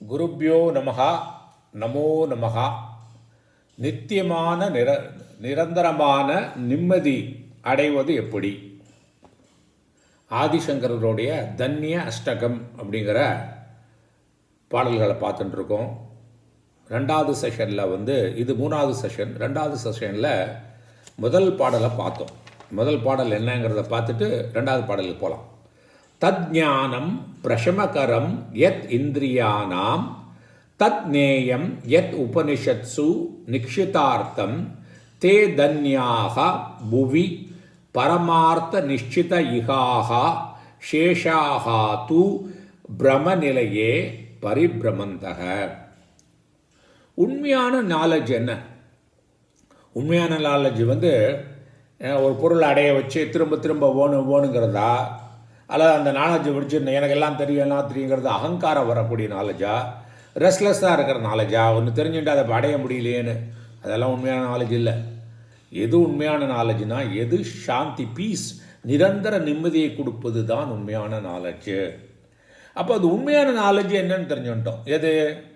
குருப்யோ நமகா நமோ நமகா நித்தியமான நிர நிரந்தரமான நிம்மதி அடைவது எப்படி? ஆதிசங்கரருடைய தன்ய அஷ்டகம் அப்படிங்கிற பாடல்களை பார்த்துட்டு இருக்கோம் ரெண்டாவது செஷனில் வந்து இது மூணாவது செஷன் ரெண்டாவது செஷனில் முதல் பாடலை பார்த்தோம். முதல் பாடல் என்னங்கிறத பார்த்துட்டு ரெண்டாவது பாடலுக்கு போகலாம். தஜ்ஞானம் பிரஷமகரம் யத் இந்திரியானாம் தத் நேயம் யத் உபனிஷத்சு நிக்ஷிதார்த்தம் தே தன்யாக புவி பரமார்த்த நிஷ்சித இகாக சேஷாக தூ பிரமநிலையே பரிபிரமந்தக. உண்மையான நாலேஜ் என்ன? உண்மையான நாலேஜ் வந்து ஒரு பொருள் அடைய வச்சு திரும்ப திரும்ப ஓணும் ஓணுங்கிறதா? அல்லது அந்த நாலேஜ் பிடிச்சி எனக்கு எல்லாம் தெரியும் எல்லாம் தெரியுங்கிறது அகங்காரம் வரக்கூடிய நாலேஜா ரெஸ்ட்லெஸ்ஸாக இருக்கிற நாலேஜா ஒன்று தெரிஞ்சுட்டு அதை அடைய முடியலையேன்னு அதெல்லாம் உண்மையான நாலேஜ் இல்லை. எது உண்மையான நாலேஜ்னா எது சாந்தி பீஸ் நிரந்தர நிம்மதியை கொடுப்பது தான் உண்மையான நாலேஜ் அப்போ அது உண்மையான நாலேஜ் என்னன்னு தெரிஞ்சுட்டோம். எது?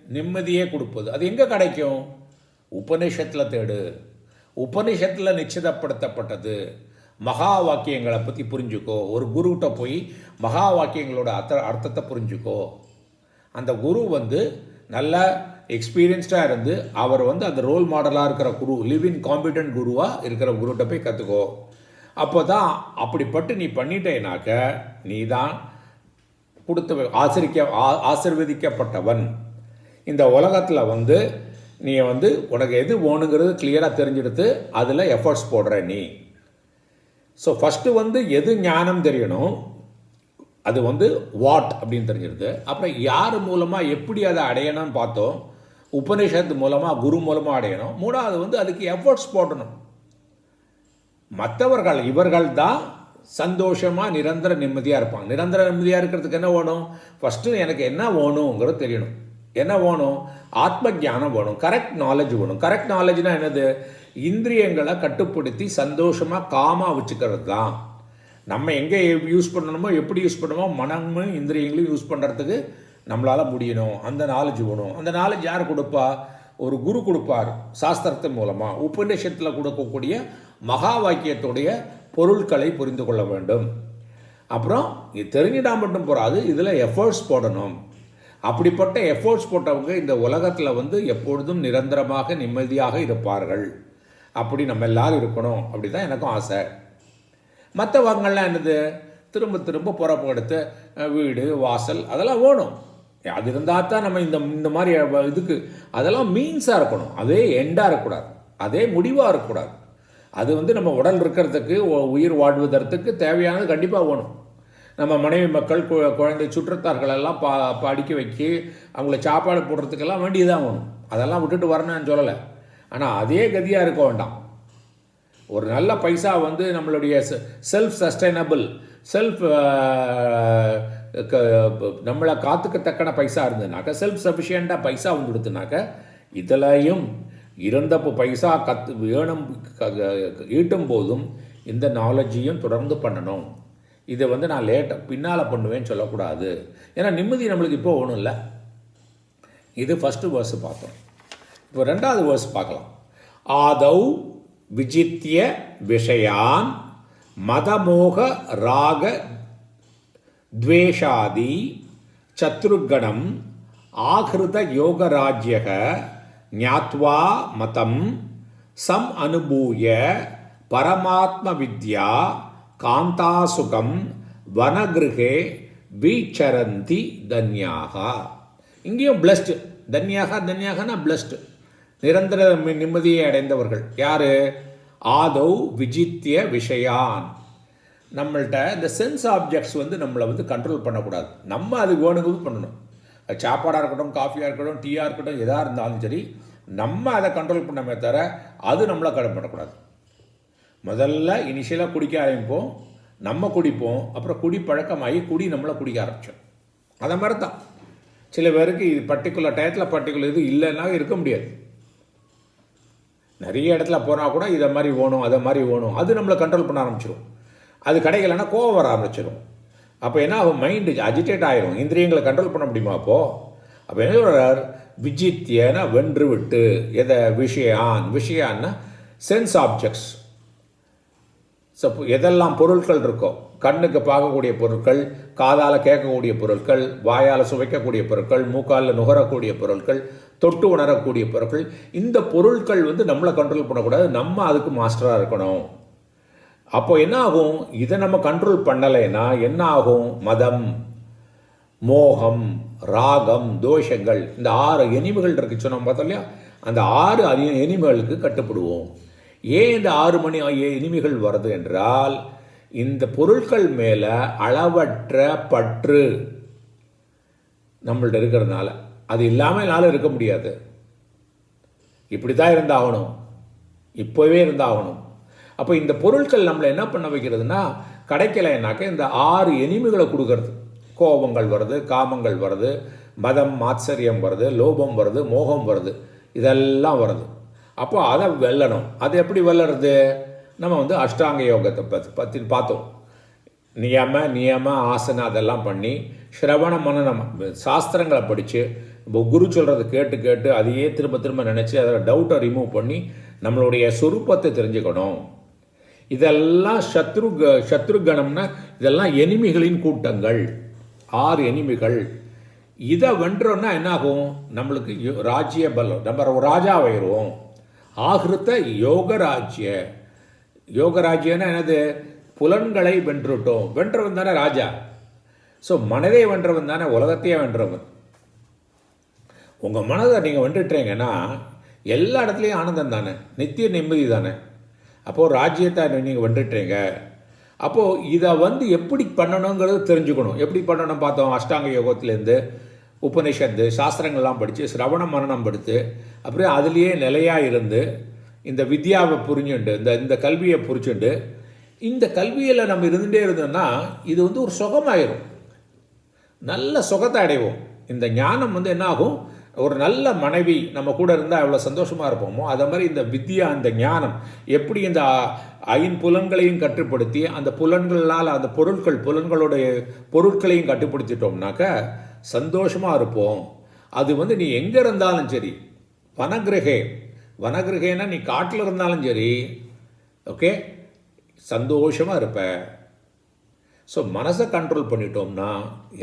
நிம்மதியே கொடுப்பது. அது எங்கே கிடைக்கும்? உபநிஷத்தில் தேடு. உபநிஷத்தில் நிச்சயப்படுத்தப்பட்டது மகா வாக்கியங்களை பற்றி புரிஞ்சுக்கோ. ஒரு குருக்கிட்ட போய் மகா வாக்கியங்களோட அர்த்த அர்த்தத்தை புரிஞ்சுக்கோ. அந்த குரு வந்து நல்ல எக்ஸ்பீரியன்ஸ்டாக இருந்து அவர் வந்து அந்த ரோல் மாடலாக இருக்கிற குரு லிவிங் காம்பிடன்ட் குருவாக இருக்கிற குருகிட்ட போய் கற்றுக்கோ அப்போ தான் அப்படிப்பட்டு நீ பண்ணிட்டேனாக்க நீ தான் கொடுத்த ஆசிரிக்க ஆ- ஆசிர்வதிக்கப்பட்டவன். இந்த உலகத்தில் வந்து நீ வந்து உனக்கு எது வேணுங்கிறது கிளியராக தெரிஞ்செடுத்து அதில் எஃபர்ட்ஸ் போடுற நீ. ஸோ ஃபஸ்ட்டு வந்து எது ஞானம் தெரியணும்? அது வந்து வாட் அப்படின்னு தெரிஞ்சிருது. அப்புறம் யார் மூலமாக எப்படி அதை அடையணும்னு பார்த்தோம். உபனிஷத்து மூலமாக குரு மூலமாக அடையணும். மூணாவது வந்து அதுக்கு எஃபர்ட்ஸ் போடணும். மற்றவர்கள் இவர்கள் தான் சந்தோஷமாக நிரந்தர நிம்மதியாக இருப்பாங்க. நிரந்தர நிம்மதியாக இருக்கிறதுக்கு என்ன வேணும்? ஃபஸ்ட்டு எனக்கு என்ன வேணுங்கிறது தெரியணும். என்ன வேணும்? ஆத்ம ஞானம் வேணும். கரெக்ட் நாலேஜ் வேணும். கரெக்ட் நாலேஜ்னால் என்னது? இந்திரியங்களை கட்டுப்படுத்தி சந்தோஷமாக காமாக வச்சுக்கிறது தான் நம்ம எங்கே யூஸ் பண்ணணுமோ எப்படி யூஸ் பண்ணணுமோ மனமும் இந்திரியங்களும் யூஸ் பண்ணுறதுக்கு நம்மளால் முடியணும். அந்த நாலேஜ் வேணும். அந்த நாலேஜ் யார் கொடுப்பா? ஒரு குரு கொடுப்பார் சாஸ்திரத்தின் மூலமாக உபநிஷத்தில் கொடுக்கக்கூடிய மகா வாக்கியத்துடைய பொருட்களை புரிந்து கொள்ள வேண்டும். அப்புறம் இது மட்டும் போகாது இதில் எஃபர்ட்ஸ் போடணும். அப்படிப்பட்ட எஃபோர்ட்ஸ் போட்டவங்க இந்த உலகத்தில் வந்து எப்பொழுதும் நிரந்தரமாக நிம்மதியாக இருப்பார்கள். அப்படி நம்ம எல்லாரும் இருக்கணும் அப்படி தான் எனக்கும் ஆசை. மற்றவங்கள்லாம் என்னது? திரும்ப திரும்ப பொறப்பு வீடு வாசல் அதெல்லாம் வேணும் அது இருந்தால் தான் நம்ம இந்த இந்த மாதிரி இதுக்கு அதெல்லாம் மீன்ஸாக இருக்கணும். அதே எண்டாக இருக்கக்கூடாது. அதே முடிவாக இருக்கக்கூடாது. அது வந்து நம்ம உடல் இருக்கிறதுக்கு உயிர் வாழ்வதற்கு தேவையானது கண்டிப்பாக வேணும் நம்ம மனைவி மக்கள் கு- குழந்தை சுற்றத்தார்கள் எல்லாம் பா படிக்க வைக்க அவங்கள சாப்பாடு போடுறதுக்கெல்லாம் வேண்டியதாக வேணும் அதெல்லாம் விட்டுட்டு வரணும்னு சொல்லலை. ஆனால் அதே கதியாக இருக்க வேண்டாம். ஒரு நல்ல பைசா வந்து நம்மளுடைய செல்ஃப் சஸ்டைனபிள் செல்ஃப் நம்மளை காத்துக்கத்தக்கன பைசா இருந்ததுனாக்க செல்ஃப் சஃபிஷியண்ட்டாக பைசா வந்து கொடுத்துனாக்க இதுலையும் இருந்தப்போ பைசா கத்து வேணும் க- ஈட்டும் போதும் இந்த நாலேஜையும் தொடர்ந்து பண்ணணும். இதை வந்து நான் லேட்டாக பின்னால் பண்ணுவேன்னு சொல்லக்கூடாது. ஏன்னா நிம்மதி நம்மளுக்கு இப்போ ஒன்றும் இல்லை. இது ஃபஸ்ட்டு வேர்ஸு பார்த்தோம். இப்போ ரெண்டாவது வேர்ஸ் பார்க்கலாம். ஆதௌ விஜித்திய விஷயான் மதமோக ராக துவேஷாதி சத்ருகணம் ஆகிருத யோகராஜ்யக ஞாத்வா மதம் சம் அனுபூய பரமாத்ம வித்யா காந்தாசுகம் வனகிருகே வீச்சரந்தி தன்யாகா. இங்கேயும் பிளஸ்டு தன்யாகா தன்யாகனா பிளஸ்டு நிரந்தர நிம்மதியை அடைந்தவர்கள். யார்? ஆதௌ விஜித்ய விஷயான். நம்மள்கிட்ட இந்த சென்ஸ் ஆப்ஜெக்ட்ஸ் வந்து நம்மளை வந்து கண்ட்ரோல் பண்ணக்கூடாது. நம்ம அது வேணுங்கிறது பண்ணணும். சாப்பாடாக இருக்கட்டும் காஃபியாக இருக்கட்டும் டீயாக இருக்கட்டும் எதாக இருந்தாலும் சரி நம்ம அதை கண்ட்ரோல் பண்ணமே தவிர அது நம்மளை கடன் பண்ணக்கூடாது. முதல்ல இனிஷியலாக குடிக்க ஆரம்பிப்போம் நம்ம குடிப்போம் அப்புறம் குடி பழக்கமாகி குடி நம்மளை குடிக்க ஆரம்பிச்சோம். அதை மாதிரி தான் சில பேருக்கு இது பர்டிகுலர் டயத்தில் பர்டிகுலர் இது இல்லைன்னா இருக்க முடியாது. நிறைய இடத்துல போனால் கூட இதை மாதிரி ஓணும் அதை மாதிரி ஓணும். அது நம்மளை கண்ட்ரோல் பண்ண ஆரம்பிச்சிடும் அது கிடைக்கலன்னா கோவம் வர ஆரம்பிச்சிடும் அப்போ என்ன ஆகும்? மைண்டு அஜிடேட் ஆயிரும். இந்திரியங்களை கண்ட்ரோல் பண்ண முடியுமா அப்போது அப்போ என்ன சொல்கிறார் விஜித்தியனா வென்று விட்டு எதை? விஷயான். விஷயான்னா சென்ஸ் ஆப்ஜெக்ட்ஸ் ஸோ எதெல்லாம் பொருட்கள் இருக்கோ? கண்ணுக்கு பார்க்கக்கூடிய பொருட்கள் காதால் கேட்கக்கூடிய பொருட்கள் வாயால் சுவைக்கக்கூடிய பொருட்கள் மூக்கால் நுகரக்கூடிய பொருட்கள் தொட்டு உணரக்கூடிய பொருட்கள். இந்த பொருட்கள் வந்து நம்மளை கண்ட்ரோல் பண்ணக்கூடாது. நம்ம அதுக்கு மாஸ்டராக இருக்கணும். அப்போ என்ன ஆகும்? இதை நம்ம கண்ட்ரோல் பண்ணலைன்னா என்ன ஆகும்? மதம் மோகம் ராகம் தோஷங்கள் இந்த ஆறு எனிமைகள் இருக்கு சொன்னோம் பார்த்தோம் இல்லையா? அந்த ஆறு அணி- எனிமைகளுக்கு கட்டுப்படுவோம். ஏன் இந்த ஆறு மணி எனிமைகள் வருது என்றால் இந்த பொருட்கள் மேலே அளவற்ற பற்று நம்மள்ட்ட இருக்கிறதுனால. அது இல்லாமல் என்னால் இருக்க முடியாது. இப்படி தான் இருந்தாகணும். இப்போவே இருந்தாகணும். அப்போ இந்த பொருட்கள் நம்மளை என்ன பண்ண வைக்கிறதுனா கிடைக்கலைன்னாக்க இந்த ஆறு எனிமைகளை கொடுக்கறது. கோபங்கள் வருது காமங்கள் வருது மதம் மாத்சரியம் வருது லோபம் வருது மோகம் வருது. இதெல்லாம் வருது. அப்போ அதை வெல்லணும். அது எப்படி வெல்லறது? நம்ம வந்து அஷ்டாங்க யோகத்தை பற்றி பற்றி பார்த்தோம். நியம நியம ஆசனம் அதெல்லாம் பண்ணி ஸ்ரவண மனநம் சாஸ்திரங்களை படித்து இப்போ குரு சொல்கிறத கேட்டு கேட்டு அதையே திரும்ப திரும்ப நினச்சி அதில் டவுட்டை ரிமூவ் பண்ணி நம்மளுடைய சொரூபத்தை தெரிஞ்சுக்கணும். இதெல்லாம் சத்ரு சத்ருகணம்னா இதெல்லாம் எனிமிகளின் கூட்டங்கள். ஆறு எனிமிகள். இதை வென்றோன்னா என்னாகும்? நம்மளுக்கு யோ- ராஜ்ய பலம் நம்ம ஒரு ஆகிருத்த யோகராஜ்ய. யோகராஜ்யன்னா என்னது? புலன்களை வென்றுட்டோம். வென்றவன் தானே ராஜா. ஸோ மனதை வென்றவன் தானே உலகத்தையே வென்றவன். உங்கள் மனதை நீங்கள் வந்துட்டுறீங்கன்னா எல்லா இடத்துலையும் ஆனந்தம் தானே? நித்திய நிம்மதி தானே? அப்போது ராஜ்யத்தை நீங்கள் வந்துட்டுறீங்க அப்போது இதை வந்து எப்படி பண்ணணுங்கிறது தெரிஞ்சுக்கணும். எப்படி பண்ணணும் பார்த்தோம் அஷ்டாங்க யோகத்துலேருந்து உபனிஷத்து சாஸ்திரங்கள்லாம் படித்து சிரவண மரணம் படித்து அப்புறம் அதுலேயே நிலையாக இருந்து இந்த வித்யாவை புரிஞ்சுண்டு இந்த இந்த கல்வியை புரிச்சுண்டு இந்த கல்வியில் நம்ம இருந்துகிட்டே இருந்தோம்னா இது வந்து ஒரு சுகமாயிரும். நல்ல சுகத்தை அடைவோம். இந்த ஞானம் வந்து என்ன ஆகும் ஒரு நல்ல மனைவி நம்ம கூட இருந்தால் எவ்வளோ சந்தோஷமாக இருப்போமோ அதே மாதிரி இந்த வித்யா அந்த ஞானம் எப்படி இந்த ஐம்புலன்களையும் கட்டுப்படுத்தி அந்த புலன்களால் அந்த பொருட்கள் புலன்களுடைய பொருட்களையும் கட்டுப்படுத்திட்டோம்னாக்க சந்தோஷமாக இருப்போம். அது வந்து நீ எங்கே இருந்தாலும் சரி வனகிரகே வனகிரகேனா நீ காட்டில் இருந்தாலும் சரி ஓகே சந்தோஷமாக இருப்ப. ஸோ மனசை கண்ட்ரோல் பண்ணிட்டோம்னா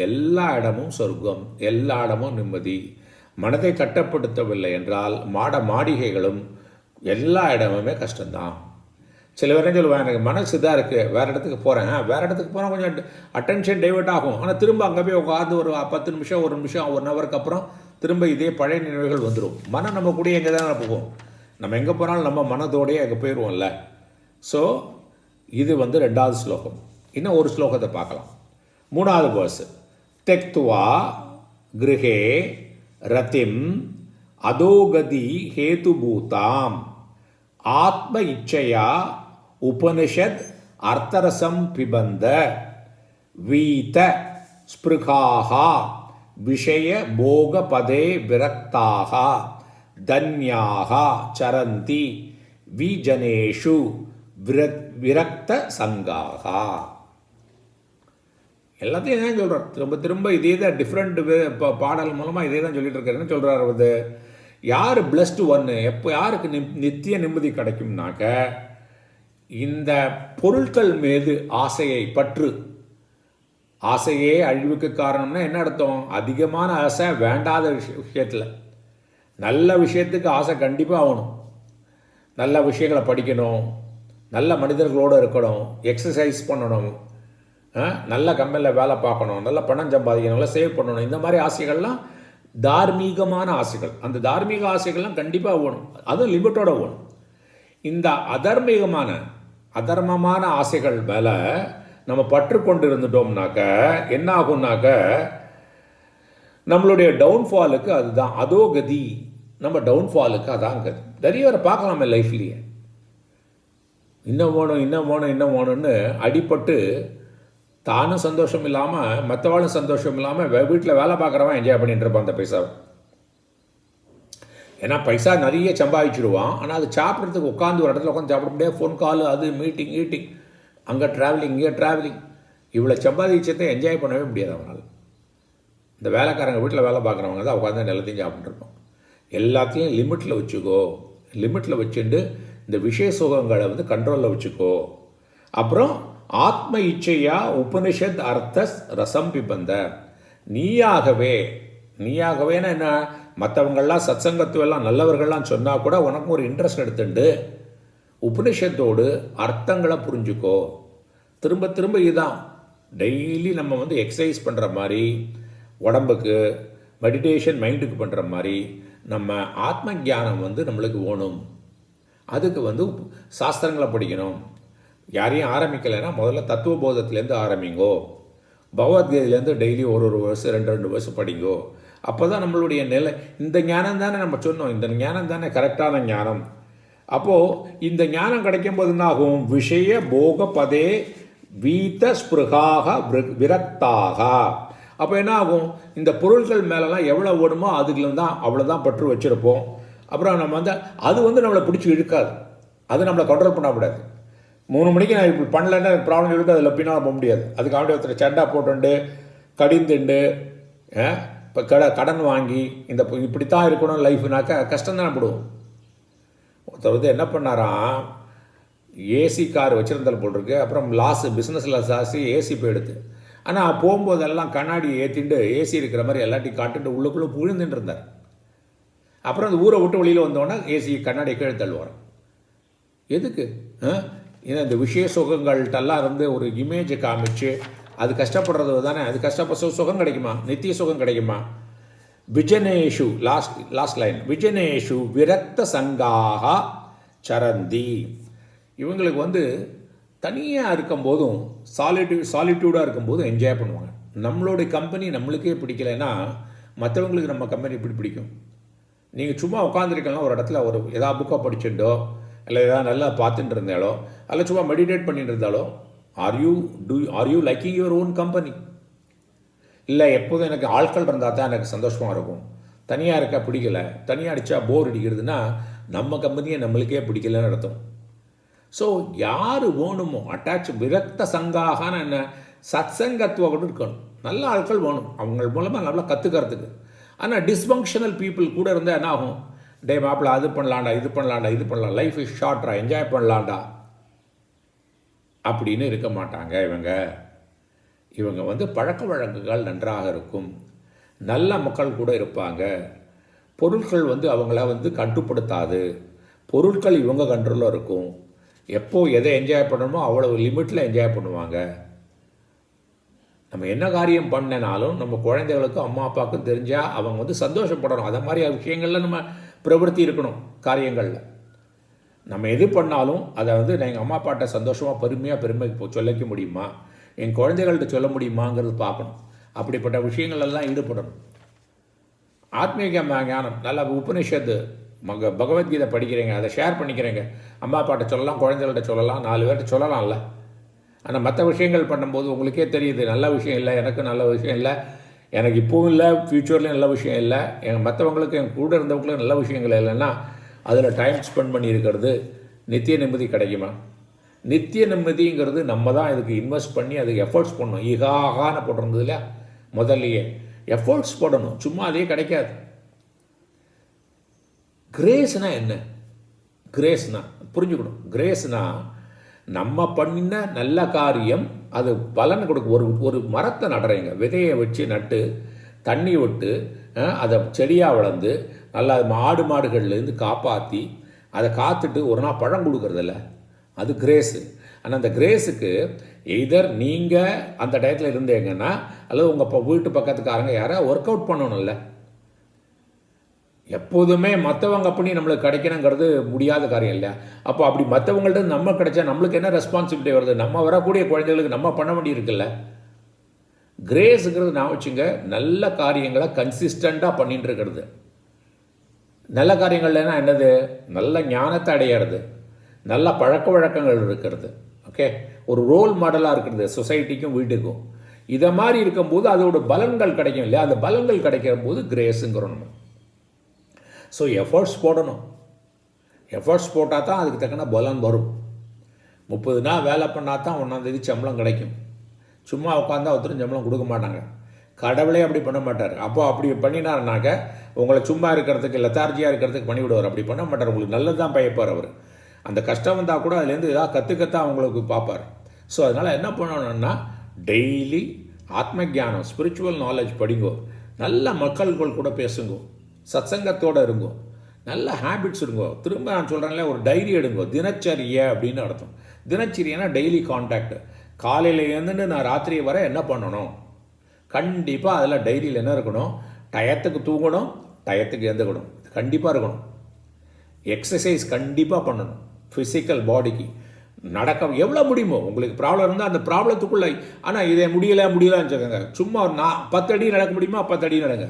எல்லா இடமும் சொர்க்கம் எல்லா இடமும் நிம்மதி. மனதை கட்டப்படுத்தவில்லை என்றால் மாட மாளிகைகளும் எல்லா இடமுமே கஷ்டம்தான். சில பேர் சொல்லுவாங்க எனக்கு மனசு இதாக இருக்குது வேறு இடத்துக்கு போகிறேன் வேறு இடத்துக்கு போனால் கொஞ்சம் அட்டென்ஷன் டைவெர்ட் ஆகும். ஆனால் திரும்ப அங்கே போய் உட்காந்து ஒரு பத்து நிமிஷம் ஒரு நிமிஷம் ஒன் ஹவருக்கு அப்புறம் திரும்ப இதே பழைய நினைவுகள் வந்துடும் மனம் நம்ம கூட எங்கே தான் போகும்? நம்ம எங்கே போனாலும் நம்ம மனதோடயே அங்கே போயிடுவோம்ல ஸோ இது வந்து ரெண்டாவது ஸ்லோகம். இன்னும் ஒரு ஸ்லோகத்தை பார்க்கலாம். மூணாவது வேர்ஸ் தெக்துவா கிருஹே ரதிம் அதோகதி ஹேதுபூதாம். ஆத்ம இச்சையா உபனிஷத் அர்த்தரசம் பிபந்த. வீத ஸ்பிருகாகா விஷய போக பதே விரக்தாக தன்யாக சரந்தி விஜனேஷு விரக்த சங்காகா எல்லாத்தையும் தான் சொல்கிறார் திரும்ப திரும்ப இதே தான் டிஃப்ரெண்ட் பாடல் மூலமாக இதே தான் சொல்லிட்டு இருக்காரு என்ன சொல்கிறார் அது யார் பிளஸ்டு ஒன்று எப்போ யாருக்கு நிம் நித்திய நிம்மதி கிடைக்கும்னாக்க இந்த பொருட்கள் மீது ஆசையை பற்று. ஆசையே அழிவுக்கு காரணம்னா என்ன அர்த்தம்? அதிகமான ஆசை வேண்டாத விஷய விஷயத்தில். நல்ல விஷயத்துக்கு ஆசை கண்டிப்பாக ஆகணும். நல்ல விஷயங்களை படிக்கணும். நல்ல மனிதர்களோடு இருக்கணும். எக்ஸசைஸ் பண்ணணும். நல்ல கம்பெனியில் வேலை பார்க்கணும் நல்ல பணம் சம்பாதிக்கணும் நல்லா சேவ் பண்ணணும். இந்த மாதிரி ஆசைகள்லாம் தார்மீகமான ஆசைகள். அந்த தார்மீக ஆசைகள்லாம் கண்டிப்பாக ஓணும் அதுவும் லிமிட்டோட ஓணும் இந்த அதர்மீகமான அதர்மமான ஆசைகள் மேலே நம்ம பற்று கொண்டு இருந்துட்டோம்னாக்க என்ன ஆகும்னாக்க நம்மளுடைய டவுன்ஃபாலுக்கு அதுதான் அதோ கதி. நம்ம டவுன்ஃபாலுக்கு அதான் கதி. நிறைய பேரை பார்க்கலாமே லைஃப்லேயே இன்னும் வேணும் இன்னும் வேணும் இன்னும் வேணும்னு அடிப்பட்டு தானும் சந்தோஷம் இல்லாமல் மற்றவாளும் சந்தோஷம் இல்லாமல் வீட்டில் வேலை பார்க்குறவன் என்ஜாய் பண்ணிட்டு இருப்பான் அந்த பைசாவை. ஏன்னா பைசா நிறைய சம்பாதிச்சிடுவான். ஆனால் அது சாப்பிட்றதுக்கு உட்காந்து ஒரு இடத்துல உட்காந்து சாப்பிட முடியாது. ஃபோன் கால் அது மீட்டிங் மீட்டிங் அங்கே ட்ராவலிங் இங்கே ட்ராவலிங் இவ்வளோ சம்பாதிச்சதை என்ஜாய் பண்ணவே முடியாது அவனால். இந்த வேலைக்காரங்க வீட்டில் வேலை பார்க்குறவங்க தான் உட்காந்து எல்லாத்தையும் சாப்பிட்டுருப்போம் எல்லாத்தையும் லிமிட்டில் வச்சுக்கோ. லிமிட்டில் வச்சுட்டு இந்த விஷய சுகங்களை வந்து கண்ட்ரோலில் வச்சுக்கோ. அப்புறம் ஆத்ம இச்சையா உபனிஷத் அர்த்த ரசம் பிபந்த. நீயாகவே நீயாகவேனா என்ன? மற்றவங்கள்லாம் சத்சங்கத்துவெல்லாம் நல்லவர்கள்லாம் சொன்னால் கூட உனக்கும் ஒரு இன்ட்ரெஸ்ட் எடுத்துண்டு. உபனிஷத்தோடு அர்த்தங்களை புரிஞ்சுக்கோ. திரும்ப திரும்ப இதுதான் டெய்லி நம்ம வந்து எக்ஸசைஸ் பண்ணுற மாதிரி உடம்புக்கு மெடிடேஷன் மைண்டுக்கு பண்ணுற மாதிரி நம்ம ஆத்ம ஜானம் வந்து நம்மளுக்கு வேணும். அதுக்கு வந்து சாஸ்திரங்களை படிக்கணும். யாரையும் ஆரம்பிக்கலைன்னா முதல்ல தத்துவ போதத்துலேருந்து ஆரம்பிங்கோ. பகவத்கீதையிலேருந்து டெய்லி ஒரு ஒரு வருஷம் ரெண்டு ரெண்டு வருஷம் படிங்கோ. அப்போ தான் நம்மளுடைய நிலை இந்த ஞானம் தானே நம்ம சொன்னோம் இந்த ஞானம் தானே கரெக்டான ஞானம். அப்போது இந்த ஞானம் கிடைக்கும் போது என்ன ஆகும் விஷய போக பதே வீத ஸ்பிருகாக விர- விரக்தாக. அப்போ என்ன ஆகும் இந்த பொருட்கள் மேலெல்லாம் எவ்வளோ ஓடுமோ அதுக்குள்ள தான் அவ்வளோதான் பற்று வச்சுருப்போம். அப்புறம் நம்ம வந்து அது வந்து நம்மளை பிடிச்சி இழுக்காது. அது நம்மளை கண்ட்ரோல் பண்ணக்கூடாது. மூணு மணிக்கு நான் இப்படி பண்ணலன்னா எனக்கு ப்ராப்ளம் இருக்குது அதில் பின்னால் போக முடியாது. அதுக்காண்டி ஒருத்தர் சண்டா போட்டுண்டு கடிந்துண்டு இப்போ கட கடன் வாங்கி இந்த இப்படி இப்படித்தான் இருக்கணும் லைஃப்னாக்கா கஷ்டம் தான் போடுவோம். ஒருத்தர் வந்து என்ன பண்ணாராம் ஏசி கார் வச்சுருந்தால் போட்டிருக்கு அப்புறம் லாஸ் பிஸ்னஸில் லாஸு ஏசி போயிடுது ஆனால் போகும்போதெல்லாம் கண்ணாடி ஏற்றிட்டு ஏசி இருக்கிற மாதிரி எல்லாத்தையும் காட்டுட்டு உள்ளுக்குள்ளே புழுந்துட்டு இருந்தார். அப்புறம் அந்த ஊரை விட்டு வெளியில் வந்தோடனே ஏசி கண்ணாடி கீழே தள்ளுவார் எதுக்கு? ஆ? ஏன்னா இந்த விஷய சுகங்கள்ட்டெல்லாம் இருந்து ஒரு இமேஜை காமிச்சு அது கஷ்டப்படுறது தானே? அது கஷ்டப்பட சுகம் கிடைக்குமா? நித்திய சுகம் கிடைக்குமா? விஜனேஷு லாஸ்ட் லாஸ்ட் லைன் விஜனேஷு விரக்த சங்காக சரந்தி. இவங்களுக்கு வந்து தனியாக இருக்கும்போதும் சாலிட்யூ சாலிட்யூடாக இருக்கும்போதும் என்ஜாய் பண்ணுவாங்க. நம்மளுடைய கம்பெனி நம்மளுக்கே பிடிக்கலைன்னா மற்றவங்களுக்கு நம்ம கம்பெனி எப்படி பிடிக்கும்? நீங்கள் சும்மா உட்காந்துருக்கலாம் ஒரு இடத்துல ஒரு எதா புக்கை படிச்சுட்டோ இல்லை எதாவது நல்லா பார்த்துட்டு இருந்தாலோ அல்ல சும்மா மெடிடேட் பண்ணிட்டு இருந்தாலோ are you to are you liking your own company இல்லை எப்போதும் எனக்கு ஆட்கள் இருந்தால் தான் எனக்கு சந்தோஷமாக இருக்கும். தனியாக இருக்க பிடிக்கல தனியாக அடித்தா போர் அடிக்கிறதுனா நம்ம கம்பெனியை நம்மளுக்கே பிடிக்கலன்னு அர்த்தம். ஸோ யார் வேணுமோ அட்டாச் விரக்த சங்காக என்ன சத்சங்கத்துவம் கூட இருக்கணும். நல்ல ஆட்கள் வேணும். அவங்க மூலமாக நல்லா கற்றுக்கிறதுக்கு ஆனால் டிஸ்ஃபங்க்ஷனல் பீப்புள் கூட இருந்தால் என்ன ஆகும்? டே மாப்பிள்ள அது பண்ணலாண்டா இது பண்ணலாண்டா இது பண்ணலாம். லைஃப் இஸ் ஷார்ட்ரா என்ஜாய் பண்ணலாண்டா அப்படின்னு இருக்க மாட்டாங்க இவங்க. இவங்க வந்து பழக்க வழக்கங்கள் நன்றாக இருக்கும். நல்ல மக்கள் கூட இருப்பாங்க. பொருட்கள் வந்து அவங்கள வந்து கட்டுப்படுத்தாது. பொருட்கள் இவங்க கண்ட்ரோலில் இருக்கும். எப்போ எதை என்ஜாய் பண்ணணுமோ அவ்வளவு லிமிட்டில் என்ஜாய் பண்ணுவாங்க. நம்ம என்ன காரியம் பண்ணினாலும் நம்ம குழந்தைகளுக்கும் அம்மா அப்பாவுக்கும் தெரிஞ்சால் அவங்க வந்து சந்தோஷப்படணும். அதை மாதிரி விஷயங்களில் நம்ம பிரவருத்தி இருக்கணும் காரியங்களில். நம்ம எது பண்ணாலும் அதை வந்து நான் எங்கள் அம்மா அப்பாட்ட சந்தோஷமாக பெருமையாக பெருமை இப்போ சொல்லிக்க முடியுமா? என் குழந்தைகள்கிட்ட சொல்ல முடியுமாங்கிறது பார்க்கணும். அப்படிப்பட்ட விஷயங்கள் எல்லாம் ஈடுபடணும். ஆத்மீக ஞானம் நல்லா உபனிஷத்து மக பகவத்கீதை படிக்கிறீங்க அதை ஷேர் பண்ணிக்கிறீங்க. அம்மா அப்பாட்ட சொல்லலாம் குழந்தைகள்கிட்ட சொல்லலாம் நாலு பேர்கிட்ட சொல்லலாம்ல. ஆனால் மற்ற விஷயங்கள் பண்ணும்போது உங்களுக்கே தெரியுது நல்ல விஷயம் இல்லை எனக்கு நல்ல விஷயம் இல்லை எனக்கு இப்போவும் இல்லை ஃப்யூச்சர்லேயும் நல்ல விஷயம் இல்லை. என் மற்றவங்களுக்கு என் கூட இருந்தவங்களும் நல்ல விஷயங்கள் இல்லைன்னா அதில் டைம் ஸ்பெண்ட் பண்ணி இருக்கிறது நித்திய நிம்மதி கிடைக்குமா? நித்திய நிம்மதிங்கிறது நம்ம தான் இதுக்கு இன்வெஸ்ட் பண்ணி அதுக்கு எஃபர்ட்ஸ் பண்ணணும். ஈகாகான போட்டிருந்தது இல்லையா? முதல்லையே. எஃபர்ட்ஸ் போடணும். சும்மா அதே கிடைக்காது. கிரேஸ்னா என்ன? கிரேஸ்னா புரிஞ்சுக்கணும். கிரேஸ்னா நம்ம பண்ணின நல்ல காரியம் அது பலன் கொடுக்கும். ஒரு ஒரு மரத்தை நடுறீங்க. விதையை வச்சு நட்டு தண்ணி விட்டு அதை செடியாக வளர்ந்து நல்லா மாடு மாடுகள்லேருந்து காப்பாற்றி அதை காத்துட்டு ஒரு நாள் பழம் கொடுக்குறதில்ல. அது கிரேஸு ஆனால் அந்த கிரேஸுக்கு எய்தர் நீங்கள் அந்த டயத்தில் இருந்தீங்கன்னா அல்லது உங்கள் வீட்டு பக்கத்துக்காரங்க யாராவது ஒர்க் அவுட் பண்ணணும்ல. எப்போதுமே மற்றவங்க அப்படி நம்மளுக்கு கிடைக்கணுங்கிறது முடியாத காரியம் இல்லை. அப்போ அப்படி மற்றவங்கள்ட்ட நம்ம கிடைச்சா நம்மளுக்கு என்ன ரெஸ்பான்சிபிலிட்டி வருது? நம்ம வரக்கூடிய குழந்தைகளுக்கு நம்ம பண்ண வேண்டியிருக்குல்ல கிரேஸுங்கிறது நான் வச்சுங்க நல்ல காரியங்களை கன்சிஸ்டண்ட்டாக பண்ணிட்டு இருக்கிறது. நல்ல காரியங்கள்னா என்னது? நல்ல ஞானத்தை அடையிறது. நல்ல பழக்க வழக்கங்கள் இருக்கிறது. ஓகே ஒரு ரோல் மாடலாக இருக்கிறது சொசைட்டிக்கும் வீட்டுக்கும். இதை மாதிரி இருக்கும்போது அதோட பலன்கள் கிடைக்கும் இல்லையா? அந்த பலன்கள் கிடைக்கிற போது கிரேஸுங்கிறோம் நம்ம. ஸோ எஃபர்ட்ஸ் போடணும். எஃபர்ட்ஸ் போட்டால் தான் அதுக்கு தக்கன பலன் வரும். முப்பது நாள் வேலை பண்ணால் தான் ஒன்றாந்தேதி சம்பளம் கிடைக்கும். சும்மா உட்காந்தா ஒருத்தரும் சம்பளம் கொடுக்க மாட்டாங்க. கடவுளே அப்படி பண்ண மாட்டார். அப்போ அப்படி பண்ணினாருனாக்க உங்களை சும்மா இருக்கிறதுக்கு லெத்தார்ஜியாக இருக்கிறதுக்கு பண்ணிவிடுவார். அப்படி பண்ண மாட்டார். உங்களுக்கு நல்லது தான் பயப்பார் அவர். அந்த கஷ்டம் வந்தால் கூட அதுலேருந்து ஏதாவது கற்றுக்கத்தான் அவங்களுக்கு பார்ப்பார். ஸோ அதனால் என்ன பண்ணணும்னா டெய்லி ஆத்ம ஞானம் ஸ்பிரிச்சுவல் நாலேஜ் படிங்கோ. நல்ல மக்கள்கள் கூட பேசுங்கோ. சத்சங்கத்தோடு இருங்கோ. நல்ல ஹேபிட்ஸ் இருங்கோ. திரும்ப நான் சொல்கிறேன்ல ஒரு டைரி எடுங்கோ. தினச்சரியை அப்படின்னு அர்த்தம். தினச்சரியனா டெய்லி காண்டாக்ட் காலையில் எழுந்துட்டு நான் ராத்திரி வர என்ன பண்ணணும்? கண்டிப்பாக அதில் டைரியில் என்ன இருக்கணும்? டயத்துக்கு தூங்கணும் டயத்துக்கு எழுந்துக்கணும். கண்டிப்பாக இருக்கணும். எக்ஸசைஸ் கண்டிப்பாக பண்ணணும். ஃபிசிக்கல் பாடிக்கு நடக்க எவ்வளோ முடியுமோ? உங்களுக்கு ப்ராப்ளம் இருந்தால் அந்த ப்ராப்ளத்துக்குள்ளே ஆனால் இதை முடியலை முடியலன்னு சொல்லுங்க. சும்மா ஒரு நான் பத்து அடி நடக்க முடியுமா? பத்து அடி நடங்க.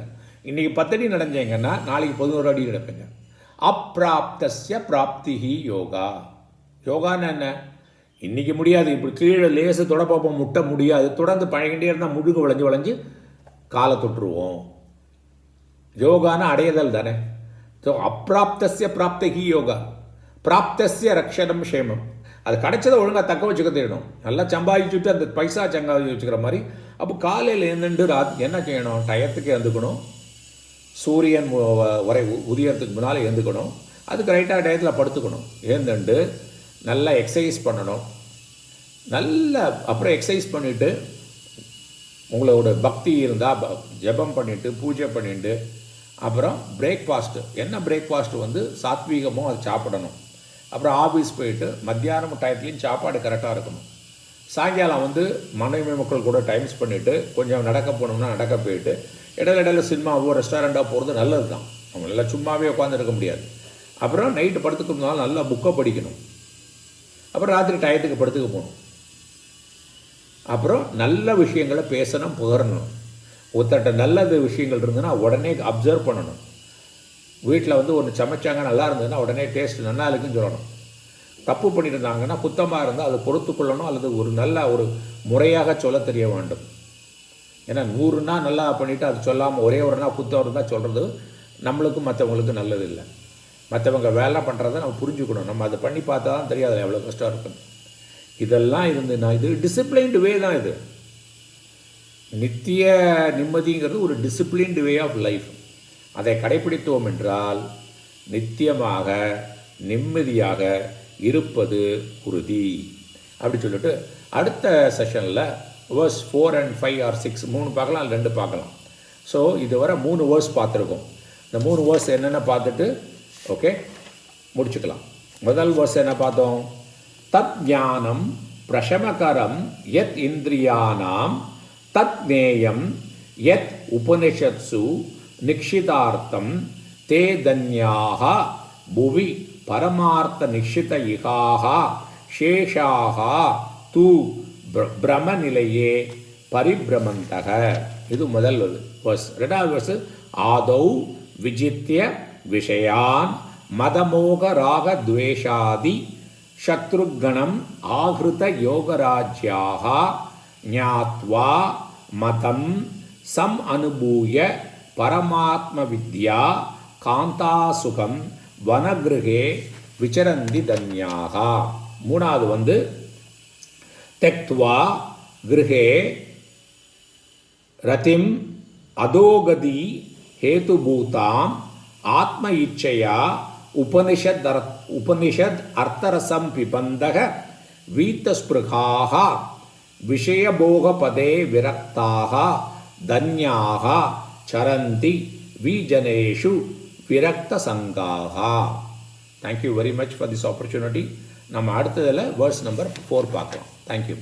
இன்றைக்கி பத்தடி நடந்தீங்கன்னா நாளைக்கு பதினோரு அடி நடப்பீங்க. அப்பிராப்தஸ்ய பிராப்திஹி யோகா. யோகான்னு என்ன? இன்றைக்கி முடியாது. இப்படி கீழே லேசு தொட முட்ட முடியாது. தொடர்ந்து பழகிட்டே இருந்தால் முழுகு வளைஞ்சு வளைஞ்சு காலை தொட்டுருவோம். யோகான்னு அடையதல் தானே. ஸோ அப்பிராப்தஸ்ய பிராப்தகி யோகா. பிராப்தஸ்ய ரக்ஷணம் க்ஷேமம். அது கிடைச்சதை ஒழுங்காக தக்க வச்சுக்க தெரியணும் நல்லா சம்பாதிச்சுட்டு அந்த பைசா சங்காதி வச்சுக்கிற மாதிரி. அப்போ காலையில் எழுந்துட்டு ராத் என்ன செய்யணும்? டயத்துக்கு எழுந்துக்கணும். சூரியன் உரை உதியறதுக்கு உதயத்துக்கு முன்னால் எழுந்துக்கணும். அதுக்கு ரைட்டாக டயத்தில் படுத்துக்கணும். எழுந்துண்டு நல்லா எக்ஸசைஸ் பண்ணணும். நல்ல அப்புறம் எக்ஸசைஸ் பண்ணிவிட்டு உங்களோட பக்தி இருந்தால் ஜெபம் பண்ணிவிட்டு பூஜை பண்ணிட்டு அப்புறம் பிரேக்ஃபாஸ்ட்டு என்ன பிரேக்ஃபாஸ்ட் வந்து சாத்வீகமோ அது சாப்பிடணும். அப்புறம் ஆஃபீஸ் போயிட்டு மத்தியானம் டயத்துலேயும் சாப்பாடு கரெக்டாக இருக்கணும். சாயங்காலம் வந்து மனைவி மக்கள் கூட டைம் பண்ணிவிட்டு கொஞ்சம் நடக்க போனோம்னா நடக்க போயிட்டு இடையில இடையில சினிமாவோ ரெஸ்டாரண்ட்டாக போகிறது நல்லது தான் அவங்க எல்லாம் சும்மாவே உட்காந்துருக்க முடியாது. அப்புறம் நைட்டு படுத்துக்கணும்னாலும் நல்லா புக்கை படிக்கணும். அப்புறம் ராத்திரி டயத்துக்கு படுத்துக்க போகணும். அப்புறம் நல்ல விஷயங்களை பேசணும் புகரணும் ஒருத்தட்ட நல்லது விஷயங்கள் இருந்ததுன்னா உடனே அப்சர்வ் பண்ணணும். வீட்டில் வந்து ஒன்று சமைச்சாங்க நல்லா இருந்ததுன்னா உடனே டேஸ்ட் நல்லா இருக்குன்னு சொல்லணும். தப்பு பண்ணியிருந்தாங்கன்னா குத்தமாக இருந்தால் அதை பொறுத்துக்கொள்ளணும் அல்லது ஒரு நல்ல ஒரு முறையாக சொல்ல தெரிய வேண்டும். ஏன்னா நூறுனா நல்லா பண்ணிவிட்டு அது சொல்லாமல் ஒரே ஒரு நாள் குத்தம் தான் சொல்கிறது நம்மளுக்கும் மற்றவங்களுக்கும் நல்லது இல்லை மற்றவங்க வேலை பண்ணுறதை நம்ம புரிஞ்சுக்கணும். நம்ம அதை பண்ணி பார்த்தா தான் தெரியாது எவ்வளோ கஷ்டம் இருக்கும் இதெல்லாம் இருந்துன்னா இது டிசிப்ளைன்டு வே தான் இது. நித்திய நிம்மதிங்கிறது ஒரு டிசிப்ளின்டு வே ஆஃப் லைஃப் அதை கடைபிடித்தோம் என்றால் நித்தியமாக நிம்மதியாக இருப்பது உறுதி. அப்படி சொல்லிட்டு அடுத்த செஷனில் verse four and five or six மூணு பார்க்கலாம் ரெண்டு பார்க்கலாம். ஸோ இதுவரை மூணு வேர்ஸ் பார்த்துருக்கோம். இந்த மூணு வேர்ஸ் என்னென்ன பார்த்துட்டு? ஓகே முடிச்சுக்கலாம். முதல் வேர்ஸ் என்ன பார்த்தோம்? தத் ஞானம் பிரஷமகரம் யத் இந்திரியானாம் தத் நேயம் எத் உபனிஷத்சு நிக்ஷிதார்த்தம் தே தன்யாக புவி பரமார்த்த நிக்ஷித இகாக சேஷாக தூ பிரம நிலையே பரிபிரமந்தக. இது முதல் வர்ஸ் ரெண்டாவது வர்ஸ் ஆதௌ விஜித்திய விஷயான் மதமோக ராக துவேஷாதி சத்ருகணம் ஆகிருத யோகராஜ்யாக ஞாத்வா மதம் சம் அனுபூய பரமாத்ம வித்யா காந்தாசுகம் வனகிருகே விசரந்தி தன்யாக. மூணாவது வந்து தெக்த்வா கிருஹே ரதிம் அதோகதி ஹேதுபூதாம் ஆத்ம இச்சையா உபனிஷத் உபனிஷத் அர்த்தரசம் பிபந்தக வீத்தஸ்பிருகாக விஷயபோகபதே விரக்தாக தன்யாக சரந்தி வீஜனேஷு விரக்த சங்காக thank you very much for this opportunity நம்ம அடுத்ததில் வேர்ஸ் நம்பர் ஃபோர் பார்க்கலாம். Thank you